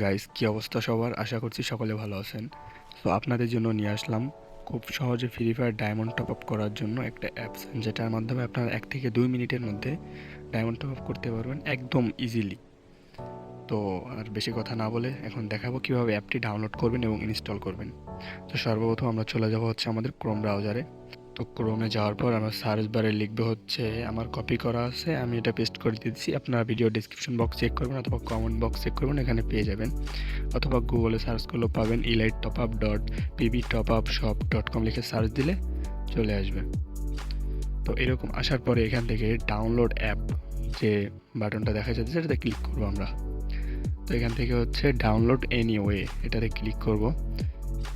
Guys কি অবস্থা সবার? আশা করছি সকলে ভালো আছেন। তো আপনাদের জন্য নিয়ে আসলাম খুব সহজে Free Fire diamond top up করার জন্য একটা অ্যাপস যেটার মাধ্যমে আপনারা এক থেকে দুই মিনিটের মধ্যে ডায়মন্ড টপ আপ করতে পারবেন একদম ইজিলি তো, আর বেশি কথা না বলে এখন দেখাবো কীভাবে অ্যাপটি ডাউনলোড করবেন এবং ইনস্টল করবেন। তো, সর্বপ্রথম আমরা চলে যাব হচ্ছে আমাদের ক্রোম ব্রাউজারে তো ক্রোমে যাওয়ার পর আমার সার্চ বারে লিখবে হচ্ছে, আমার কপি করা আছে, আমি এটা পেস্ট করে দিচ্ছি আপনারা ভিডিও ডিসক্রিপশন বক্স চেক করবেন অথবা কমেন্ট বক্স চেক করবেন, এখানে পেয়ে যাবেন। অথবা গুগলে সার্চ করলেও পাবেন elite top up dot PB top up shop dot com লিখে সার্চ দিলে চলে আসবে। তো এরকম আসার পরে এখান থেকে ডাউনলোড অ্যাপ যে বাটনটা দেখা যাচ্ছে, সেটাতে ক্লিক করব আমরা। তো এখান থেকে হচ্ছে ডাউনলোড এনি ওয়ে এটাতে ক্লিক করব।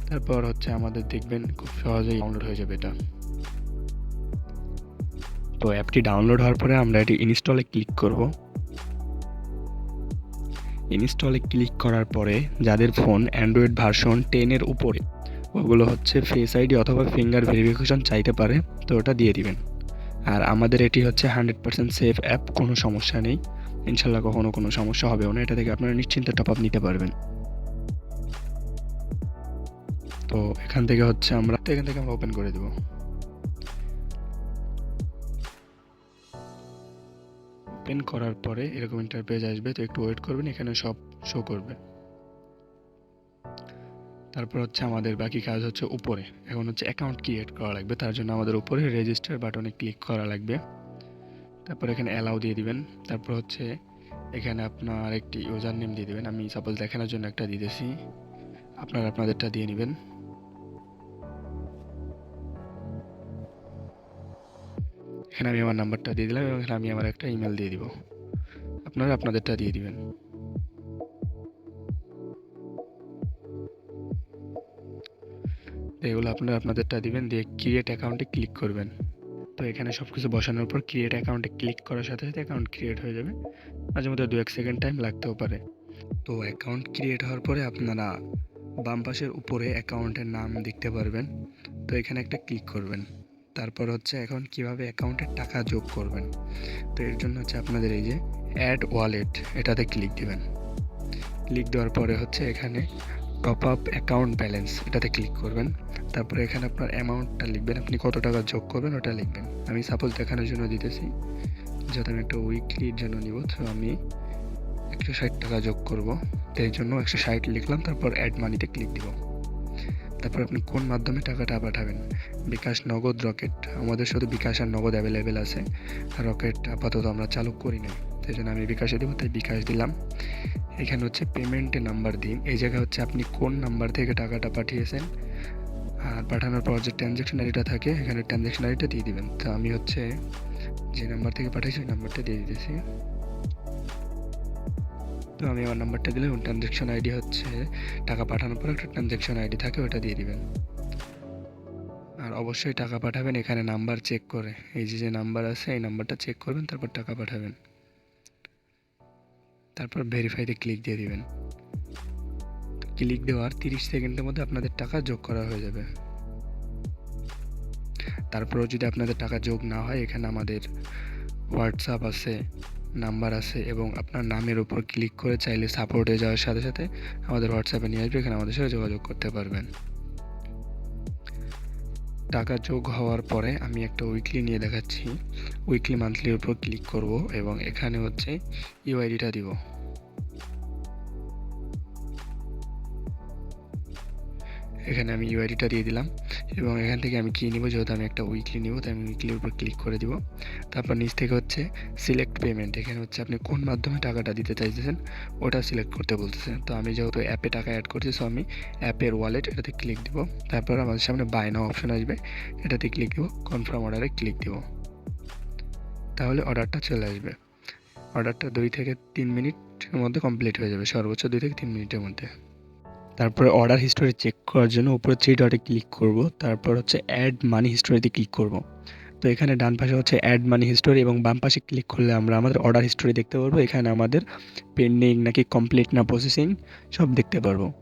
তারপর হচ্ছে আমাদের দেখবেন খুব সহজেই ডাউনলোড হয়ে যাবে এটা। তো অ্যাপটি ডাউনলোড হওয়ার পরে আমরা এটি ইনস্টলে ক্লিক করব। ইনস্টলে ক্লিক করার পরে যাদের ফোন অ্যান্ড্রয়েড ভার্সন টেনের উপরে, ওগুলো হচ্ছে ফেস আইডি অথবা ফিঙ্গার ভেরিফিকেশন চাইতে পারে, তো ওটা দিয়ে দিবেন। আর আমাদের এটি হচ্ছে হান্ড্রেড পার্সেন্ট সেফ অ্যাপ, কোনো সমস্যা নেই। ইনশাল্লাহ কখনো কোনো সমস্যা হবেও না, এটা থেকে আপনারা নিশ্চিন্তে টপ আপ নিতে পারবেন। তো এখান থেকে হচ্ছে আমরা এখান থেকে আমরা ওপেন করে দেবো। ওপেন করার পরে এরকম ইন্টারপেজ আসবে, তো একটু ওয়েট করবেন, এখানে সব শো করবে। তারপর হচ্ছে আমাদের বাকি কাজ হচ্ছে উপরে। এখন হচ্ছে অ্যাকাউন্ট ক্রিয়েট করা লাগবে, তার জন্য আমাদের উপরে রেজিস্টার বাটনে ক্লিক করা লাগবে। তারপর এখানে অ্যালাউ দিয়ে দিবেন। তারপর হচ্ছে এখানে আপনার একটি ইউজার নেম দিয়ে দিবেন। আমি সাপোজ দেখানোর জন্য একটা দিতেছি। আপনারা আপনাদেরটা দিয়ে নেবেন। এখানে আমি আমার নাম্বারটা দিয়ে দিলাম এবং এখানে আমি আমার একটা ইমেল দিয়ে দিব। আপনারা আপনাদেরটা দিয়ে দিবেন। এগুলো আপনারা আপনাদেরটা দিবেন, দিয়ে ক্রিয়েট অ্যাকাউন্টে ক্লিক করবেন। তো এখানে সব কিছু বসানোর পর ক্রিয়েট অ্যাকাউন্টে ক্লিক করার সাথে সাথে অ্যাকাউন্ট ক্রিয়েট হয়ে যাবে। মাঝে মধ্যে দু এক সেকেন্ড টাইম লাগতেও পারে। তো অ্যাকাউন্ট ক্রিয়েট হওয়ার পরে আপনারা বাম পাশের উপরে অ্যাকাউন্টের নাম দেখতে পারবেন। তো এখানে একটা ক্লিক করবেন। তারপর হচ্ছে এখন কীভাবে অ্যাকাউন্টে টাকা যোগ করবেন। তো এর জন্য হচ্ছে আপনাদের এই যে অ্যাড ওয়ালেট এটাতে ক্লিক দিবেন। ক্লিক দেওয়ার পরে হচ্ছে এখানে টপ আপ অ্যাকাউন্ট ব্যালেন্স এটাতে ক্লিক করবেন। তারপরে এখানে আপনার অ্যামাউন্টটা লিখবেন, আপনি কত টাকা যোগ করবেন ওটা লিখবেন। আমি সাপোজ দেখানোর জন্য দিতেছি, যাতে আমি একটা উইকলির জন্য নিব। তো আমি একশো ষাট টাকা যোগ করব, তো এই জন্য একশো ষাট লিখলাম, তারপর অ্যাড মানিতে ক্লিক দিব। তারপর আপনি কোন মাধ্যমে টাকাটা পাঠাবেন? বিকাশ নগদ রকেট। আমাদের শুধু বিকাশ আর নগদ অ্যাভেলেবেল আছে। রকেট আপাতত আমরা চালু করি না সেই জন্য আমি বিকাশে দেবো, তাই বিকাশ দিলাম। এখানে হচ্ছে পেমেন্টের নাম্বার দিন। এই জায়গায় হচ্ছে আপনি কোন নাম্বার থেকে টাকাটা পাঠিয়েছেন? আর পাঠানোর পর যে ট্রানজ্যাকশন আইডিটা থাকে, এখানে ট্রানজ্যাকশন আইডিটা দিয়ে দিবেন। তো আমি হচ্ছে যে নাম্বার থেকে পাঠিয়েছি ওই নাম্বারটা দিয়ে দিতেছি। তো আমি আমার নাম্বারটা দিলে ট্রানজ্যাকশন আইডি হচ্ছে, টাকা পাঠানোর পর একটা ট্রানজ্যাকশন আইডি থাকে, ওটা দিয়ে দিবেন। আর অবশ্যই টাকা পাঠাবেন, এখানে নাম্বার চেক করে। এই যে যে নাম্বার আছে, এই নাম্বারটা চেক করবেন, তারপর টাকা পাঠাবেন। তারপর ভেরিফাইতে ক্লিক দিয়ে দিবেন। ক্লিক দেওয়ার তিরিশ সেকেন্ডের মধ্যে আপনাদের টাকা যোগ করা হয়ে যাবে। তারপরেও যদি আপনাদের টাকা যোগ না হয়, এখানে আমাদের হোয়াটসঅ্যাপ আছে। নাম্বার আছে এবং আপনার নামের উপর ক্লিক করে চাইলে সাপোর্টে যাওয়ার সাথে সাথে আমাদের হোয়াটসঅ্যাপে নিয়ে আসবে, এখানে আমাদের সাথে যোগাযোগ করতে পারবেন। টাকা যোগ হওয়ার পরে আমি একটা উইকলি নিয়ে দেখাচ্ছি। উইকলি মান্থলির উপর ক্লিক করব এবং এখানে হচ্ছে ইউআইডিটা দিব। এখানে আমি ইউআইডিটা দিয়ে দিলাম। এবং এখান থেকে আমি কী নিব, যেহেতু আমি একটা উইকলি নিব, তাই আমি উইকলির উপর ক্লিক করে দিব। তারপর নিচ থেকে হচ্ছে সিলেক্ট পেমেন্ট এখানে হচ্ছে আপনি কোন মাধ্যমে টাকাটা দিতে চাইতেছেন, ওটা সিলেক্ট করতে বলতেছেন তো আমি যেহেতু অ্যাপে টাকা অ্যাড করছি সো আমি অ্যাপের ওয়ালেট এটাতে ক্লিক দিব। তারপর আমাদের সামনে বাই নাও অপশন আসবে, এটাতে ক্লিক দিব কনফার্ম অর্ডারে ক্লিক দিব। তাহলে অর্ডারটা চলে আসবে। অর্ডারটা দুই থেকে তিন মিনিটের মধ্যে কমপ্লিট হয়ে যাবে, সর্বোচ্চ দুই থেকে তিন মিনিটের মধ্যে। তারপরে অর্ডার হিস্টোরি চেক করার জন্য উপরে থ্রি ডটে ক্লিক করব। তারপর হচ্ছে অ্যাড মানি হিস্টোরিতে ক্লিক করব। তো এখানে ডান পাশে হচ্ছে অ্যাড মানি হিস্টোরি এবং বাম পাশে ক্লিক করলে আমরা আমাদের অর্ডার হিস্টোরি দেখতে পারব। এখানে আমাদের পেন্ডিং নাকি কমপ্লিট না প্রসেসিং সব দেখতে পারব।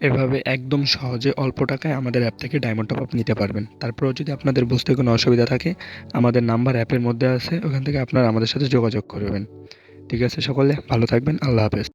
এভাবে একদম সহজে অল্প টাকায় আমাদের অ্যাপ থেকে ডায়মন্ড টপ আপ নিতে পারবেন। তারপরেও যদি আপনাদের বুঝতে কোনো অসুবিধা থাকে, আমাদের নাম্বার অ্যাপের মধ্যে আছে, ওখান থেকে আপনারা আমাদের সাথে যোগাযোগ করবেন। ঠিক আছে সকলে, ভালো থাকবেন, আল্লাহ হাফেজ।